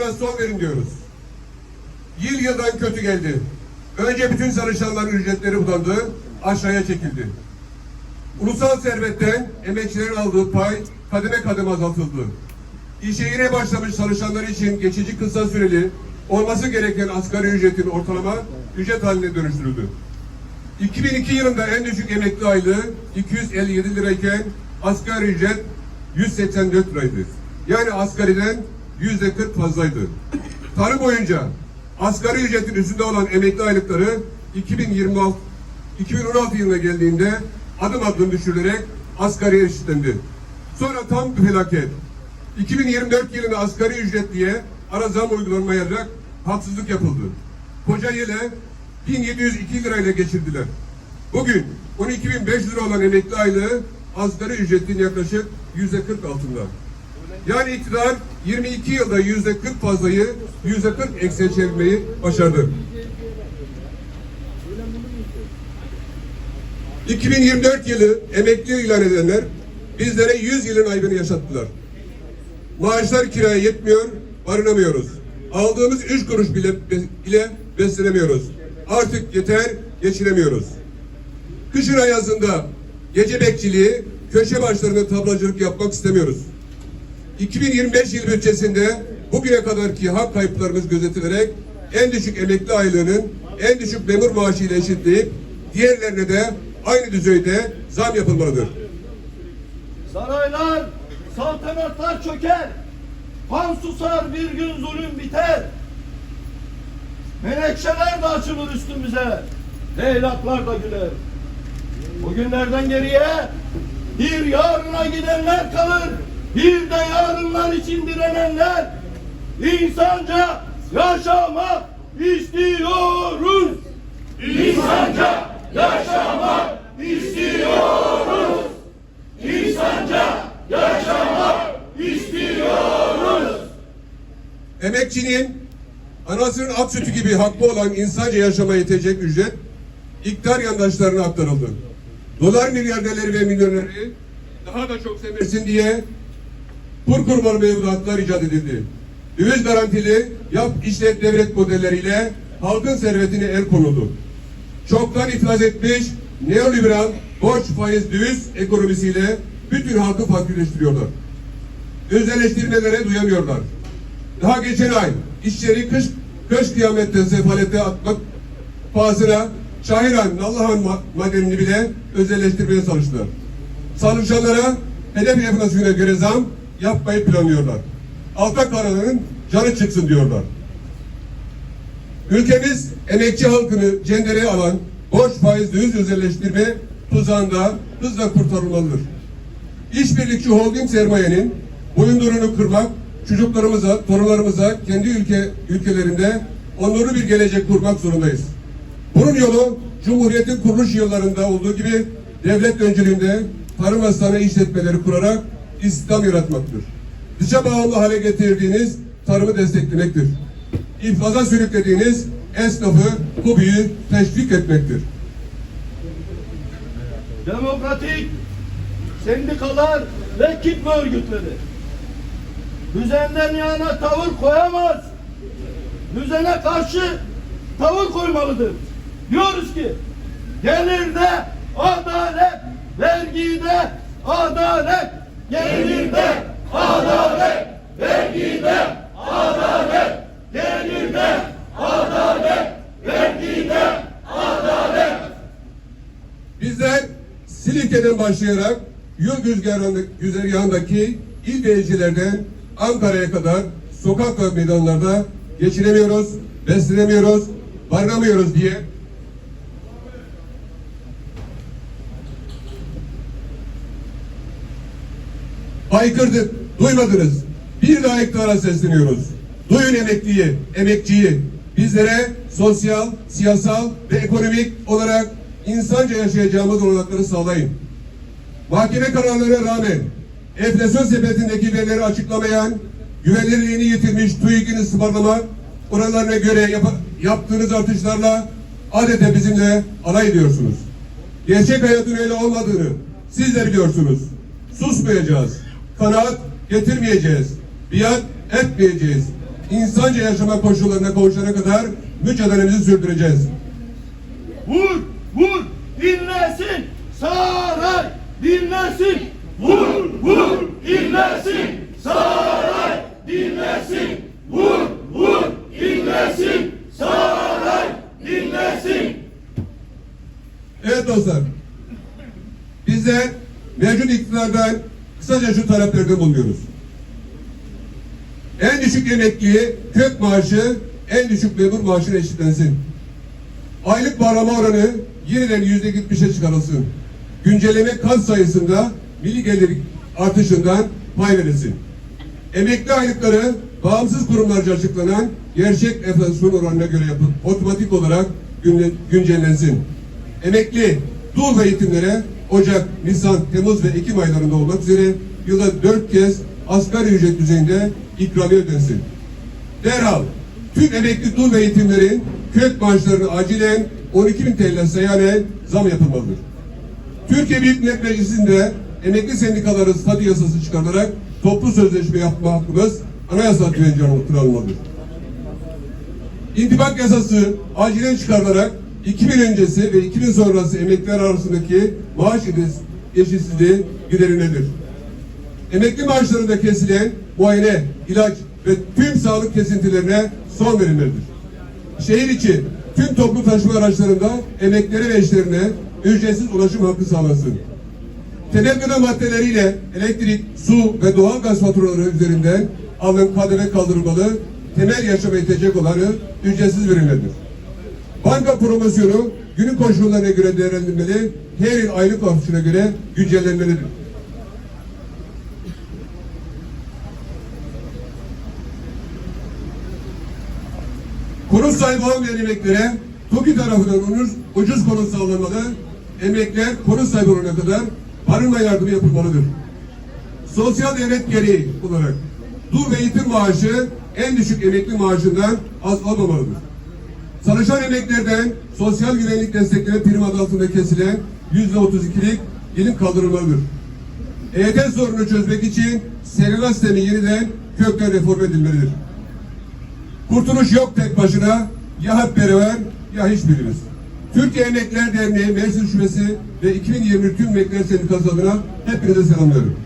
buna son verin diyoruz. Yıl yıldan kötü geldi. Önce bütün çalışanların ücretleri budandı, aşağıya çekildi. Ulusal servetten emekçilerin aldığı pay kademe kademe azaltıldı. İşe yeni başlamış çalışanlar için geçici kısa süreli olması gereken asgari ücretin ortalama ücret haline dönüştürüldü. 2002 yılında en düşük emekli aylığı 257 lirayken asgari ücret 184 liraydı. Yani asgariden yüzde 40 fazlaydı. Tarım boyunca asgari ücretin üstünde olan emekli aylıkları 2026 2016 yılına geldiğinde adım adım düşürülerek asgari eşitlendi. Sonra tam bir felaket. 2024 yılında asgari ücret diye ara zam uygulanmayacak haksızlık yapıldı. Koca yılı 1702 lirayla geçirdiler. Bugün 12.500 lira olan emekli aylığı asgari ücretin yaklaşık yüzde 40 altında. Yani iktidar 22 yılda yüzde 40 fazlayı yüzde 40 eksiye çevirmeyi başardı. 2024 yılı emekli ilan edenler bizlere 100 yılın aybını yaşattılar. Maaşlar kiraya yetmiyor, barınamıyoruz. Aldığımız üç kuruş bile, bile beslenemiyoruz. Artık yeter, geçiremiyoruz. Kışın ayazında gece bekçiliği, köşe başlarında tablacılık yapmak istemiyoruz. 2025 yıl bütçesinde bugüne kadarki hak kayıplarımız gözetilerek en düşük emekli aylığının en düşük memur maaşı ile eşitleyip diğerlerine de aynı düzeyde zam yapılmalıdır. Saraylar, saltanatlar çöker. Kan susar bir gün zulüm biter. Menekşeler de açılır üstümüze. Leylaklar da güler. Bugünlerden geriye bir yarına gidenler kalır. Bir de yarınlar için direnenler. İnsanca yaşamak istiyoruz. İnsanca yaşamak istiyoruz. İnsanca yaşamak istiyoruz. Emekçinin anasının ak sütü gibi hakkı olan insanca yaşamaya yetecek ücret iktidar yandaşlarına aktarıldı. Dolar milyarderleri ve milyonerleri daha da çok semersin diye kur kurmalı mevduatlar icat edildi. Döviz garantili yap işlet devlet modelleriyle halkın servetine el konuldu. Çoktan iflas etmiş neoliberal borç faiz döviz ekonomisiyle bütün halkı fakirleştiriyorlar. Özelleştirmelere duyamıyorlar. Daha geçen ay işçileri kış, kış kıyametten sefalete atmak pahasına Şahiran, Nallıhan ma- madenini bile özelleştirmeye çalıştılar. Çalışanlara hedef enflasyona göre zam yapmayı planlıyorlar. Altta kalanın canı çıksın diyorlar. Ülkemiz emekçi halkını cendereye alan borç faiz döviz özelleştirme tuzağında hızla kurtarılmalıdır. İşbirlikçi holding sermayenin boyunduruğunu kırmak, çocuklarımıza, torunlarımıza kendi ülke ülkelerinde onurlu bir gelecek kurmak zorundayız. Bunun yolu Cumhuriyet'in kuruluş yıllarında olduğu gibi devlet öncülüğünde tarım sanayi işletmeleri kurarak istihdam yaratmaktır. Dışa bağımlı hale getirdiğiniz tarımı desteklemektir. İflaza sürüklediğiniz esnafı, hobiyi teşvik etmektir. Demokratik sendikalar ve kitle örgütleri düzenden yana tavır koyamaz. Düzene karşı tavır koymalıdır. Diyoruz ki gelirde adalet, vergide adalet, gelirde adalet, vergide adalet, gelirde adalet, vergide adalet. Bizler Silifke'den başlayarak güzergahında- güzergahındaki il beycilerden Ankara'ya kadar sokak ve meydanlarda geçinemiyoruz, beslenemiyoruz, barınamıyoruz diye haykırdık, duymadınız. Bir daha iktidara sesleniyoruz. Duyun emekliyi, emekçiyi. Bizlere sosyal, siyasal ve ekonomik olarak insanca yaşayacağımız olanakları sağlayın. Mahkeme kararlarına rağmen enflasyon sepetindeki verileri açıklamayan, güvenilirliğini yitirmiş TÜİK'in ısmarlama oranlarına göre yap- yaptığınız artışlarla adeta bizimle alay ediyorsunuz. Gerçek hayatın öyle olmadığını siz de biliyorsunuz. Susmayacağız. Kanaat getirmeyeceğiz. Biat etmeyeceğiz. insanca yaşama koşullarına kavuşana kadar mücadelemizi sürdüreceğiz. Vur, vur, dinlesin. Saray, dinlesin. Vur, vur, dinlesin. Saray, dinlesin. Vur, vur, dinlesin. Saray, dinlesin. Evet dostlar, bizler mevcut iktidardan şu taleplerde bulunuyoruz. En düşük emekli kök maaşı en düşük memur maaşına eşitlensin. Aylık bağlama oranı yeniden yüzde 70'e çıkarılsın. Güncelleme kat sayısında milli gelir artışından pay verilsin. Emekli aylıkları bağımsız kurumlarca açıklanan gerçek enflasyon oranına göre yapıp otomatik olarak güncellensin. Emekli dul ve yetimlere Ocak, Nisan, Temmuz ve Ekim aylarında olmak üzere yılda dört kez asgari ücret düzeyinde ikramiye ödensin. Derhal tüm emekli dul ve yetimlerin kök maaşlarını acilen 12 bin TL sayane zam yapılmalıdır. Türkiye Büyük Millet Meclisi'nde emekli sendikaları statü yasası çıkarılarak toplu sözleşme yapma hakkımız anayasa güvence altına alınmalıdır. İntibak yasası acilen çıkarılarak 2000 öncesi ve 2000 sonrası emekliler arasındaki maaş eşitsizliği giderilmedir. Emekli maaşlarında kesilen muayene, ilaç ve tüm sağlık kesintilerine son verilmelidir. Şehir içi tüm toplu taşıma araçlarında emeklilere ve eşlerine ücretsiz ulaşım hakkı sağlansın. Temel gıda maddeleriyle elektrik, su ve doğal gaz faturaları üzerinden alınan kademe kaldırılmalı, temel yaşama ihtiyaç olanı ücretsiz verilmelidir. Banka promosyonu günün koşullarına göre değerlendirilmeli, her yıl aylık artışına göre güncellenmelidir. Konut sahibi olmayan emeklere TOKİ tarafından ucuz, ucuz konut sağlanmalı, emekler konut sahibi olana kadar barınma yardımı yapılmalıdır. Sosyal devlet gereği olarak dul ve eğitim maaşı en düşük emekli maaşından az olmamalıdır. Çalışan emeklerden sosyal güvenlik destekleme prim adı altında kesilen yüzde otuz ikilik dilim kaldırılmalıdır. EYT sorunu çözmek için SGK sistemi yeniden kökten reform edilmelidir. Kurtuluş yok tek başına. Ya hep beraber ya hiçbirimiz. Türkiye Emekliler Derneği Mersin Şubesi ve 2020 Tüm Emekliler Sendikası adına hepinize selamlıyorum.